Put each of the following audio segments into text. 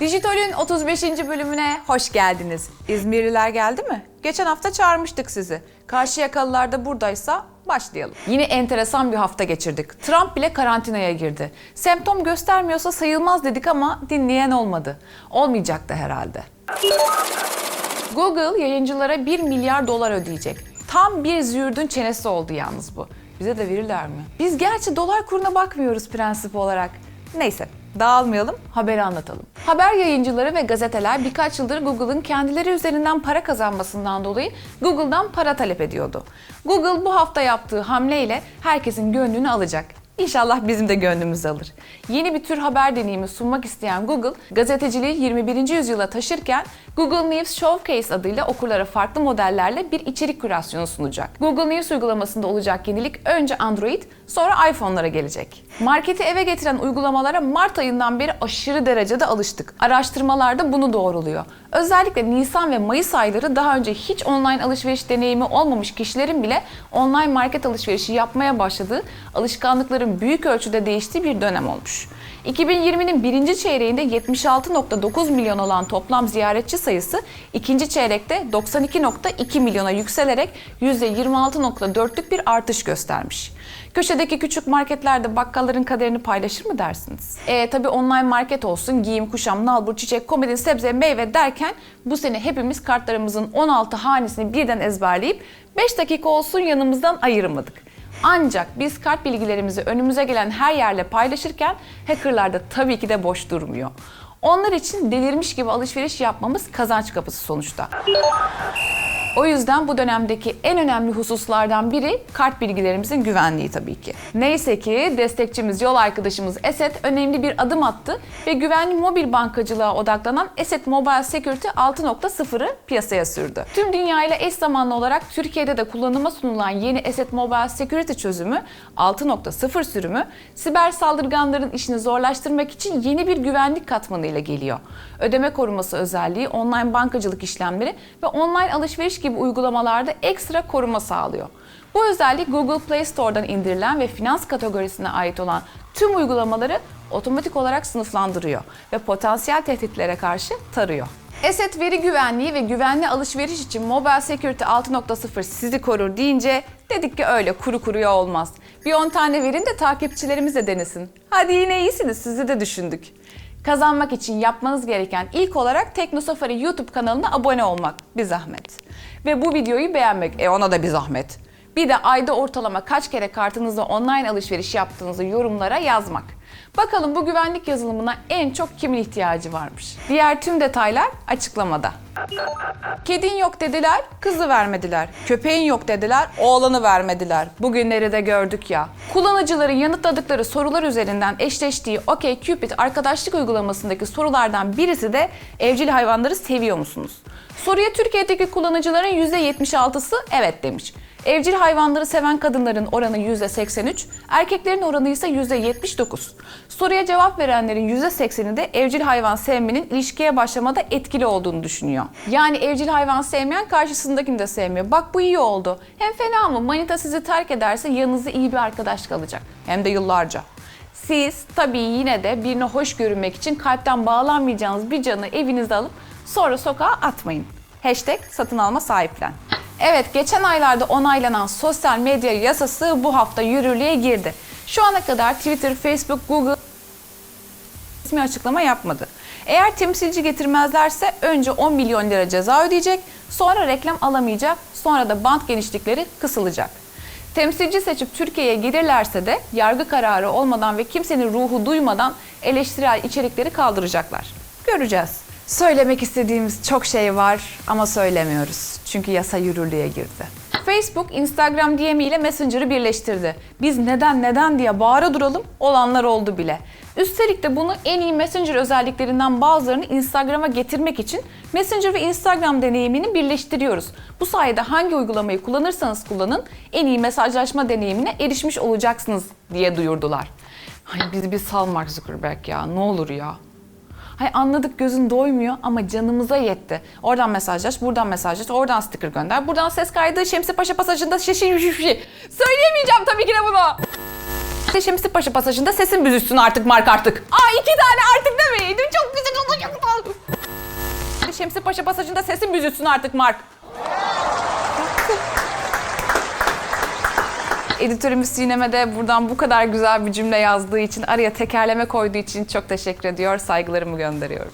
Dijitol'ün 35. bölümüne hoş geldiniz. İzmirliler geldi mi? Geçen hafta çağırmıştık sizi. Karşıyakalılar da buradaysa başlayalım. Yine enteresan bir hafta geçirdik. Trump bile karantinaya girdi. Semptom göstermiyorsa sayılmaz dedik ama dinleyen olmadı. Olmayacak da herhalde. Google yayıncılara 1 milyar dolar ödeyecek. Tam bir züğürdün çenesi oldu yalnız bu. Bize de verirler mi? Biz gerçi dolar kuruna bakmıyoruz prensip olarak. Neyse dağılmayalım, haberi anlatalım. Haber yayıncıları ve gazeteler birkaç yıldır Google'ın kendileri üzerinden para kazanmasından dolayı Google'dan para talep ediyordu. Google bu hafta yaptığı hamleyle herkesin gönlünü alacak. İnşallah bizim de gönlümüzü alır. Yeni bir tür haber deneyimi sunmak isteyen Google, gazeteciliği 21. yüzyıla taşırken Google News Showcase adıyla okurlara farklı modellerle bir içerik kürasyonu sunacak. Google News uygulamasında olacak yenilik önce Android, sonra iPhone'lara gelecek. Marketi eve getiren uygulamalara Mart ayından beri aşırı derecede alıştık. Araştırmalarda bunu doğruluyor. Özellikle Nisan ve Mayıs ayları daha önce hiç online alışveriş deneyimi olmamış kişilerin bile online market alışverişi yapmaya başladığı, alışkanlıkların büyük ölçüde değiştiği bir dönem olmuş. 2020'nin birinci çeyreğinde 76.9 milyon olan toplam ziyaretçi sayısı ikinci çeyrekte 92.2 milyona yükselerek %26.4'lük bir artış göstermiş. Köşedeki küçük marketlerde bakkalların kaderini paylaşır mı dersiniz? E tabi online market olsun, giyim, kuşam, nalbur, çiçek, komedi, sebze, meyve derken bu sene hepimiz kartlarımızın 16 hanesini birden ezberleyip 5 dakika olsun yanımızdan ayırmadık. Ancak biz kart bilgilerimizi önümüze gelen her yerle paylaşırken hackerlar da tabii ki de boş durmuyor. Onlar için delirmiş gibi alışveriş yapmamız kazanç kapısı sonuçta. O yüzden bu dönemdeki en önemli hususlardan biri kart bilgilerimizin güvenliği tabii ki. Neyse ki destekçimiz, yol arkadaşımız Eset önemli bir adım attı ve güvenli mobil bankacılığa odaklanan Eset Mobile Security 6.0'ı piyasaya sürdü. Tüm dünyayla eş zamanlı olarak Türkiye'de de kullanıma sunulan yeni Eset Mobile Security çözümü 6.0 sürümü siber saldırganların işini zorlaştırmak için yeni bir güvenlik katmanıyla geliyor. Ödeme koruması özelliği, online bankacılık işlemleri ve online alışveriş gibi uygulamalarda ekstra koruma sağlıyor. Bu özellik Google Play Store'dan indirilen ve finans kategorisine ait olan tüm uygulamaları otomatik olarak sınıflandırıyor ve potansiyel tehditlere karşı tarıyor. Eset veri güvenliği ve güvenli alışveriş için Mobile Security 6.0 sizi korur deyince dedik ki öyle kuru kuruya olmaz. Bir 10 tane verin de takipçilerimiz de denesin. Hadi yine iyisiniz sizi de düşündük. Kazanmak için yapmanız gereken ilk olarak TeknoSafari YouTube kanalına abone olmak. Bir zahmet. Ve bu videoyu beğenmek. E ona da bir zahmet. Bir de ayda ortalama kaç kere kartınızla online alışveriş yaptığınızı yorumlara yazmak. Bakalım bu güvenlik yazılımına en çok kimin ihtiyacı varmış? Diğer tüm detaylar açıklamada. Kedin yok dediler, kızı vermediler. Köpeğin yok dediler, oğlanı vermediler. Bugünleri de gördük ya. Kullanıcıların yanıtladıkları sorular üzerinden eşleştiği OkCupid arkadaşlık uygulamasındaki sorulardan birisi de evcil hayvanları seviyor musunuz? Soruya Türkiye'deki kullanıcıların %76'sı evet demiş. Evcil hayvanları seven kadınların oranı %83, erkeklerin oranı ise %79. Soruya cevap verenlerin %80'i de evcil hayvan sevmenin ilişkiye başlamada etkili olduğunu düşünüyor. Yani evcil hayvan sevmeyen karşısındakini de sevmiyor. Bak bu iyi oldu. Hem fena mı? Manita sizi terk ederse yanınıza iyi bir arkadaş kalacak. Hem de yıllarca. Siz tabii yine de birine hoş görünmek için kalpten bağlanmayacağınız bir canı evinize alıp sonra sokağa atmayın. Hashtag satın alma sahiplen. Evet, geçen aylarda onaylanan sosyal medya yasası bu hafta yürürlüğe girdi. Şu ana kadar Twitter, Facebook, Google resmi açıklama yapmadı. Eğer temsilci getirmezlerse önce 10 milyon lira ceza ödeyecek, sonra reklam alamayacak, sonra da bant genişlikleri kısılacak. Temsilci seçip Türkiye'ye gelirlerse de yargı kararı olmadan ve kimsenin ruhu duymadan eleştirel içerikleri kaldıracaklar. Göreceğiz. Söylemek istediğimiz çok şey var ama söylemiyoruz. Çünkü yasa yürürlüğe girdi. Facebook, Instagram DM ile Messenger'ı birleştirdi. Biz neden neden diye bağıra duralım, olanlar oldu bile. Üstelik de bunu en iyi Messenger özelliklerinden bazılarını Instagram'a getirmek için Messenger ve Instagram deneyimini birleştiriyoruz. Bu sayede hangi uygulamayı kullanırsanız kullanın en iyi mesajlaşma deneyimine erişmiş olacaksınız diye duyurdular. Ay bizi bir sal Mark Zuckerberg ya ne olur ya. Hay anladık gözün doymuyor ama canımıza yetti. Oradan mesajlaş, buradan mesajlaş, oradan sticker gönder, buradan ses kaydı, Şemsi Paşa pasajında şişi. Söyleyemeyeceğim tabii ki de bunu. Şemsi Paşa pasajında sesin büzüşsün artık Mark artık. Aa iki tane artık demeyeydim. Çok güzel olacaktı. Şemsi Paşa pasajında sesin büzüşsün artık Mark. Editörümüz Sinem'e de buradan bu kadar güzel bir cümle yazdığı için, araya tekerleme koyduğu için çok teşekkür ediyor. Saygılarımı gönderiyorum.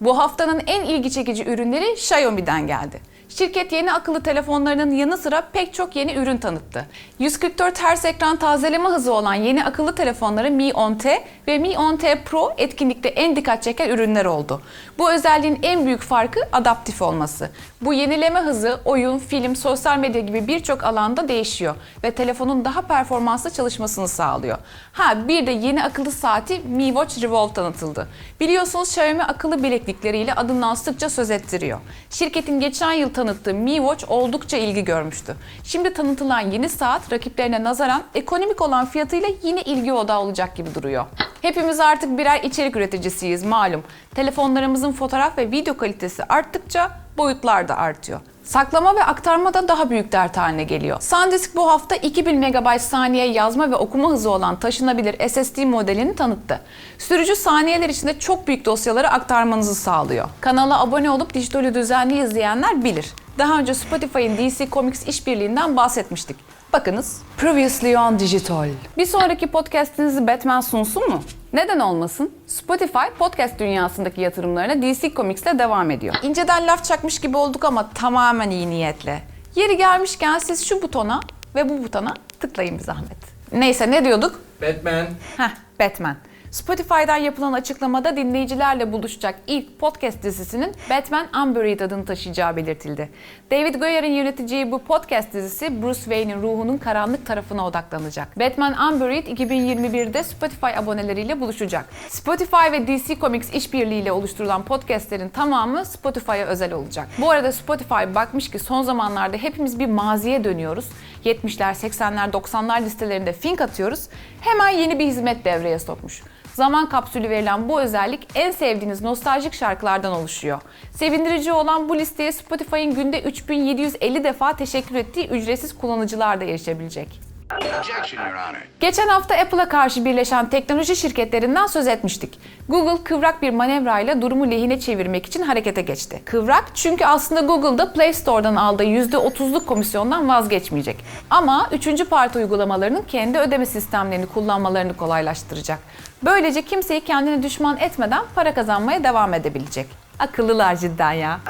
Bu haftanın en ilgi çekici ürünleri Xiaomi'den geldi. Şirket yeni akıllı telefonlarının yanı sıra pek çok yeni ürün tanıttı. 144 Hz ekran tazeleme hızı olan yeni akıllı telefonları Mi 10T ve Mi 10T Pro etkinlikte en dikkat çeken ürünler oldu. Bu özelliğin en büyük farkı adaptif olması. Bu yenileme hızı oyun, film, sosyal medya gibi birçok alanda değişiyor ve telefonun daha performanslı çalışmasını sağlıyor. Ha bir de yeni akıllı saati Mi Watch Revolve tanıtıldı. Biliyorsunuz Xiaomi akıllı bileklikleriyle adından sıkça söz ettiriyor. Şirketin geçen yıl tanıttığı Mi Watch oldukça ilgi görmüştü. Şimdi tanıtılan yeni saat rakiplerine nazaran ekonomik olan fiyatıyla yine ilgi odağı olacak gibi duruyor. Hepimiz artık birer içerik üreticisiyiz malum. Telefonlarımızın fotoğraf ve video kalitesi arttıkça boyutlar da artıyor. Saklama ve aktarma da daha büyük dert haline geliyor. SanDisk bu hafta 2000 MB saniye yazma ve okuma hızı olan taşınabilir SSD modelini tanıttı. Sürücü saniyeler içinde çok büyük dosyaları aktarmanızı sağlıyor. Kanala abone olup dijitali düzenli izleyenler bilir. Daha önce Spotify'ın DC Comics işbirliğinden bahsetmiştik. Bakınız. Previously on Digital. Bir sonraki podcastinizi Batman sunsun mu? Neden olmasın? Spotify podcast dünyasındaki yatırımlarına DC Comics'le devam ediyor. İnceden laf çakmış gibi olduk ama tamamen iyi niyetle. Yeri gelmişken siz şu butona ve bu butona tıklayın bir zahmet. Neyse ne diyorduk? Batman. Heh, Batman. Spotify'dan yapılan açıklamada dinleyicilerle buluşacak ilk podcast dizisinin Batman Unburied adını taşıyacağı belirtildi. David Goyer'in yöneteceği bu podcast dizisi Bruce Wayne'in ruhunun karanlık tarafına odaklanacak. Batman Unburied 2021'de Spotify aboneleriyle buluşacak. Spotify ve DC Comics işbirliğiyle oluşturulan podcastlerin tamamı Spotify'a özel olacak. Bu arada Spotify bakmış ki son zamanlarda hepimiz bir maziye dönüyoruz. 70'ler, 80'ler, 90'lar listelerinde fink atıyoruz. Hemen yeni bir hizmet devreye sokmuş. Zaman kapsülü verilen bu özellik en sevdiğiniz nostaljik şarkılardan oluşuyor. Sevindirici olan bu listeye Spotify'ın günde 3750 defa teşekkür ettiği ücretsiz kullanıcılar da erişebilecek. Geçen hafta Apple'a karşı birleşen teknoloji şirketlerinden söz etmiştik. Google kıvrak bir manevrayla durumu lehine çevirmek için harekete geçti. Kıvrak çünkü aslında Google'da Play Store'dan aldığı %30'luk komisyondan vazgeçmeyecek. Ama üçüncü parti uygulamalarının kendi ödeme sistemlerini kullanmalarını kolaylaştıracak. Böylece kimseyi kendine düşman etmeden para kazanmaya devam edebilecek. Akıllılar cidden ya.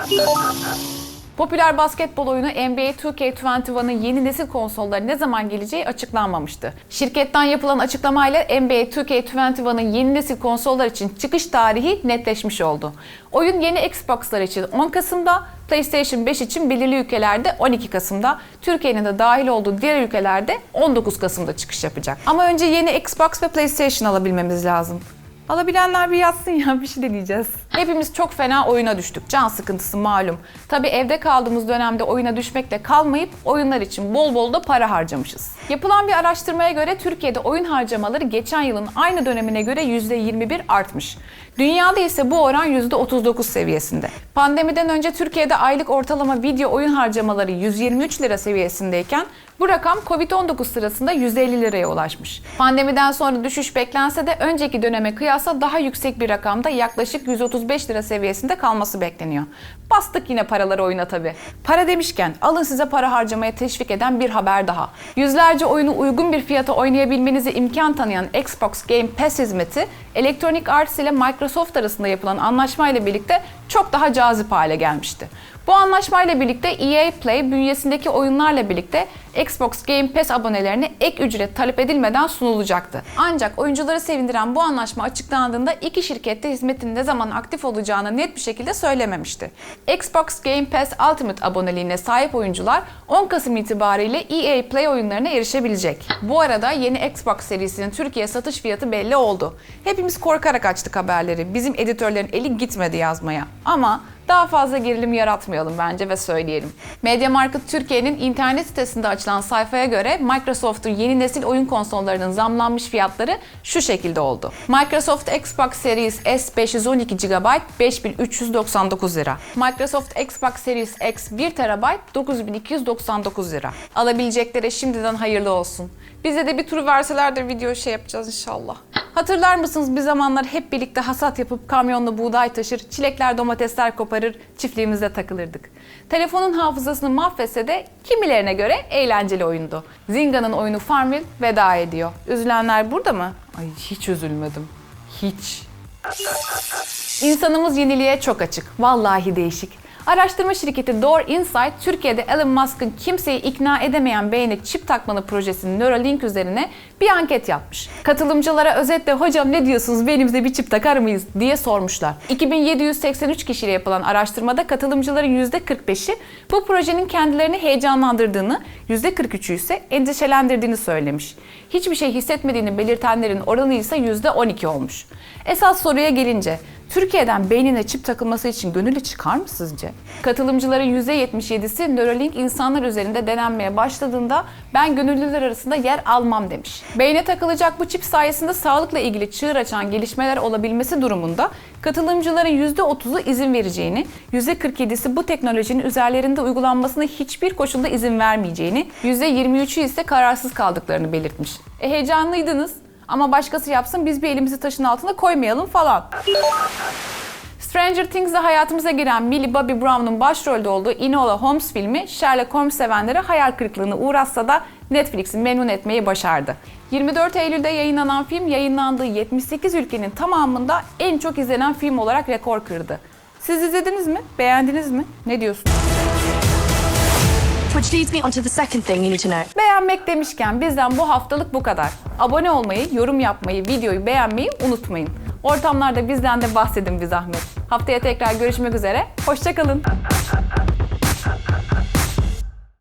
Popüler basketbol oyunu NBA 2K21'ın yeni nesil konsolları ne zaman geleceği açıklanmamıştı. Şirketten yapılan açıklamayla NBA 2K21'ın yeni nesil konsollar için çıkış tarihi netleşmiş oldu. Oyun yeni Xbox'lar için 10 Kasım'da, PlayStation 5 için belirli ülkelerde 12 Kasım'da, Türkiye'nin de dahil olduğu diğer ülkelerde 19 Kasım'da çıkış yapacak. Ama önce yeni Xbox ve PlayStation alabilmemiz lazım. Alabilenler bir yazsın ya bir şey deneyeceğiz. Hepimiz çok fena oyuna düştük. Can sıkıntısı malum. Tabi evde kaldığımız dönemde oyuna düşmekle kalmayıp oyunlar için bol bol da para harcamışız. Yapılan bir araştırmaya göre Türkiye'de oyun harcamaları geçen yılın aynı dönemine göre %21 artmış. Dünyada ise bu oran %39 seviyesinde. Pandemiden önce Türkiye'de aylık ortalama video oyun harcamaları 123 lira seviyesindeyken bu rakam Covid-19 sırasında 150 liraya ulaşmış. Pandemiden sonra düşüş beklense de önceki döneme kıyasla daha yüksek bir rakamda yaklaşık 135 lira seviyesinde kalması bekleniyor. Bastık yine paraları oyuna tabi. Para demişken alın size para harcamaya teşvik eden bir haber daha. Yüzlerce oyunu uygun bir fiyata oynayabilmenize imkan tanıyan Xbox Game Pass hizmeti Electronic Arts ile Microsoft arasında yapılan anlaşmayla birlikte çok daha cazip hale gelmişti. Bu anlaşmayla birlikte EA Play bünyesindeki oyunlarla birlikte Xbox Game Pass abonelerine ek ücret talep edilmeden sunulacaktı. Ancak oyuncuları sevindiren bu anlaşma açıklandığında iki şirkette hizmetin ne zaman aktif olacağını net bir şekilde söylememişti. Xbox Game Pass Ultimate aboneliğine sahip oyuncular 10 Kasım itibariyle EA Play oyunlarına erişebilecek. Bu arada yeni Xbox serisinin Türkiye satış fiyatı belli oldu. Hepimiz korkarak açtık haberleri. Bizim editörlerin eli gitmedi yazmaya. Ama daha fazla gerilim yaratmayalım bence ve söyleyelim. MediaMarkt Türkiye'nin internet sitesinde açılan sayfaya göre Microsoft'un yeni nesil oyun konsollarının zamlanmış fiyatları şu şekilde oldu. Microsoft Xbox Series S 512 GB 5399 lira. Microsoft Xbox Series X 1 TB 9299 lira. Alabileceklere şimdiden hayırlı olsun. Bize de bir tur verseler de video şey yapacağız inşallah. Hatırlar mısınız bir zamanlar hep birlikte hasat yapıp kamyonla buğday taşır, çilekler domatesler koparır, çiftliğimizde takılırdık. Telefonun hafızasını mahvetse de kimilerine göre eğlenceli oyundu. Zinga'nın oyunu Farmville veda ediyor. Üzülenler burada mı? Ay hiç üzülmedim. Hiç. İnsanımız yeniliğe çok açık. Vallahi değişik. Araştırma şirketi Door Insight, Türkiye'de Elon Musk'ın kimseyi ikna edemeyen beyne çip takmalı projesinin Neuralink üzerine bir anket yapmış. Katılımcılara özetle hocam ne diyorsunuz beynimize bir çip takar mıyız diye sormuşlar. 2783 kişiyle yapılan araştırmada katılımcıların %45'i bu projenin kendilerini heyecanlandırdığını, %43'ü ise endişelendirdiğini söylemiş. Hiçbir şey hissetmediğini belirtenlerin oranı ise %12 olmuş. Esas soruya gelince Türkiye'den beynine çip takılması için gönüllü çıkar mı sizce? Katılımcıların %77'si Neuralink insanlar üzerinde denenmeye başladığında ben gönüllüler arasında yer almam demiş. Beyne takılacak bu çip sayesinde sağlıkla ilgili çığır açan gelişmeler olabilmesi durumunda katılımcıların %30'u izin vereceğini, %47'si bu teknolojinin üzerlerinde uygulanmasına hiçbir koşulda izin vermeyeceğini, %23'ü ise kararsız kaldıklarını belirtmiş. E heyecanlıydınız. Ama başkası yapsın biz bir elimizi taşın altına koymayalım falan. Stranger Things'de hayatımıza giren Millie Bobby Brown'un başrolde olduğu Enola Holmes filmi Sherlock Holmes sevenlere hayal kırıklığına uğratsa da Netflix'i memnun etmeyi başardı. 24 Eylül'de yayınlanan film yayınlandığı 78 ülkenin tamamında en çok izlenen film olarak rekor kırdı. Siz izlediniz mi? Beğendiniz mi? Ne diyorsunuz? Which leads me on to the second thing you need to know. Beğenmek demişken bizden bu haftalık bu kadar. Abone olmayı, yorum yapmayı, videoyu beğenmeyi unutmayın. Ortamlarda bizden de bahsedin bir zahmet. Haftaya tekrar görüşmek üzere. Hoşçakalın.